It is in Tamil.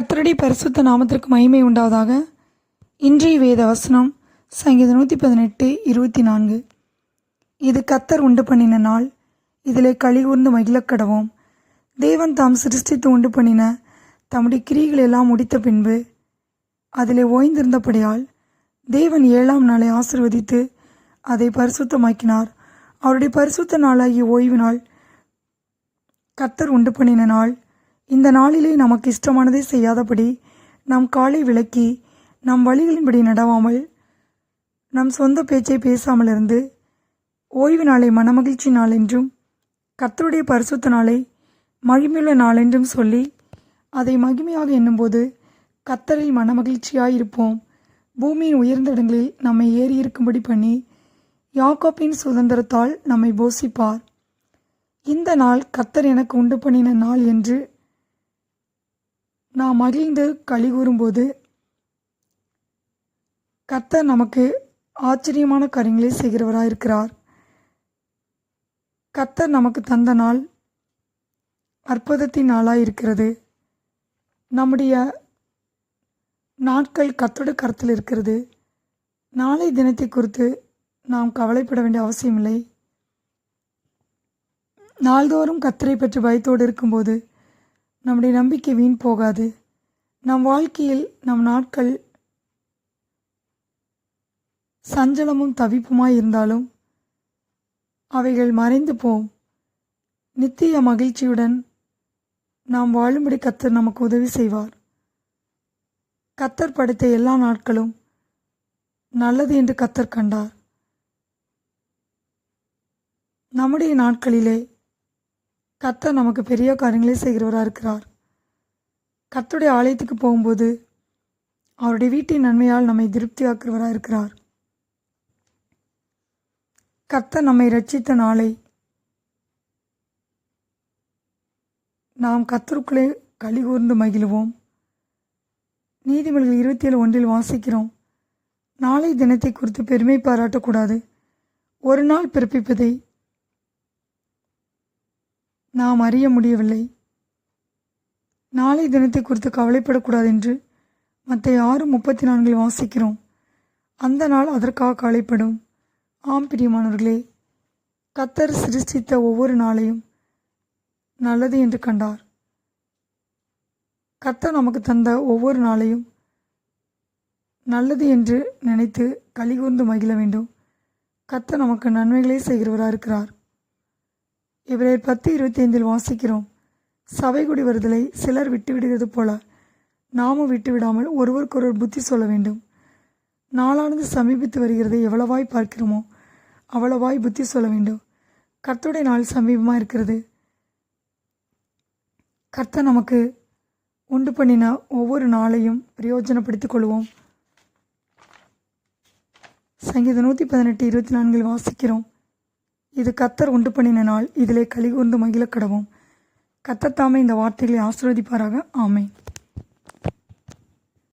கத்தரடி பரிசுத்த நாமத்திற்கு மகிமை உண்டாவதாக. இன்றைய வேத வசனம் சங்கீதம் நூற்றி பதினெட்டு இருபத்தி நான்கு இது கத்தர் உண்டு பண்ணின நாள். இதிலே களி கூர்ந்து மகிழக்கடவோம் தேவன் தாம் சிருஷ்டித்து உண்டு பண்ணின தம்முடைய கிரிகள் எல்லாம் முடித்த பின்பு அதிலே ஓய்ந்திருந்தபடியால் தேவன் ஏழாம் நாளை ஆசிர்வதித்து அதை பரிசுத்தமாக்கினார். அவருடைய பரிசுத்த நாளாகிய ஓய்வு நாள் கத்தர் உண்டு பண்ணின நாள். இந்த நாளிலே நமக்கு இஷ்டமானதை செய்யாதபடி நம் காலை விலக்கி நம் வழிகளின்படி நடவாமல் நம் சொந்த பேச்சை பேசாமல் இருந்து ஓய்வு நாளை மனமகிழ்ச்சி நாள் என்றும் கர்த்தருடைய பரிசுத்த நாளை மகிமையுள்ள நாள் என்றும் சொல்லி அதை மகிமையாக எண்ணும்போது கத்தரில் மனமகிழ்ச்சியாக இருப்போம் பூமியின் உயர்ந்த இடங்களில் நம்மை ஏறி இருக்கும்படி பண்ணி யாக்கோப்பின் சுதந்திரத்தால் நம்மை போஷிப்பார். இந்த நாள் கத்தர் எனக்கு உண்டு பண்ணின நாள் என்று நாம் மகிழ்ந்து களி கூறும்போது கர்த்தர் நமக்கு ஆச்சரியமான காரியங்களை செய்கிறவராக இருக்கிறார் கர்த்தர் நமக்கு தந்த நாள் அற்புதத்தின் நாளாக இருக்கிறது நம்முடைய நாட்கள் கத்தோட கருத்தில் இருக்கிறது. நாளை தினத்தை குறித்து நாம் கவலைப்பட வேண்டிய அவசியமில்லை. நாள்தோறும் கத்தரை பற்றி பயத்தோடு இருக்கும்போது நம்முடைய நம்பிக்கை வீண் போகாது. நம் வாழ்க்கையில் நம் நாட்கள் சஞ்சலமும் தவிப்புமாய் இருந்தாலும் அவைகள் மறைந்து போம். நித்திய மகிழ்ச்சியுடன் நாம் வாழும்படி கத்தர் நமக்கு உதவி செய்வார். கத்தர் படைத்த எல்லா நாட்களும் நல்லது என்று கத்தர் கண்டார். நம்முடைய நாட்களிலே கத்த நமக்கு பெரிய காரியங்களை செய்கிறவராக இருக்கிறார். கத்துடைய ஆலயத்துக்கு போகும்போது அவருடைய வீட்டின் நன்மையால் நம்மை திருப்தியாக்குறவராக இருக்கிறார். கத்த நம்மை ரட்சித்த நாளை நாம் கத்தருக்குள்ளே கழி கூர்ந்து மகிழுவோம். நீதிமொழிகள் இருபத்தி ஏழு ஒன்றில் வாசிக்கிறோம். நாளை தினத்தை குறித்து பெருமை பாராட்டக்கூடாது. ஒரு நாள் பிறப்பிப்பதை நாம் அறிய முடியவில்லை. நாளை தினத்தை குறித்து கவலைப்படக்கூடாது என்று மற்ற ஆறு முப்பத்தி நான்கில் வாசிக்கிறோம். அந்த நாள் அதற்காக கவலைப்படும். ஆம் பிரியமானவர்களே கத்தர் சிருஷ்டித்த ஒவ்வொரு நாளையும் நல்லது என்று கண்டார். கத்தர் நமக்கு தந்த ஒவ்வொரு நாளையும் நல்லது என்று நினைத்து கலிகூர்ந்து மகிழ வேண்டும். கத்தர் நமக்கு நன்மைகளே செய்கிறவராக இருக்கிறார் இவரையர் பத்து இருபத்தி ஐந்தில் வாசிக்கிறோம். சபை கூடி வருதலை சிலர் விட்டு விடுகிறது போல நாமும் விட்டு விடாமல் ஒருவருக்கொருவர் புத்தி சொல்ல வேண்டும். நாளானது சமீபித்து வருகிறதை எவ்வளவாய் பார்க்கிறோமோ அவ்வளவாய் புத்தி சொல்ல வேண்டும். கர்த்தருடைய நாள் சமீபமாக இருக்கிறது. கர்த்தர் நமக்கு உண்டு பண்ணின ஒவ்வொரு நாளையும் பிரயோஜனப்படுத்திக் கொள்வோம். சங்கீதம் நூற்றி பதினெட்டு இருபத்தி நான்கில் வாசிக்கிறோம். இது கத்தர் உண்டு பண்ணின நாள் இதிலே கலிகூர்ந்து மகிழக் கடவும். கத்தர் இந்த வார்த்தைகளை ஆசிர்வதிப்பாராக. ஆமை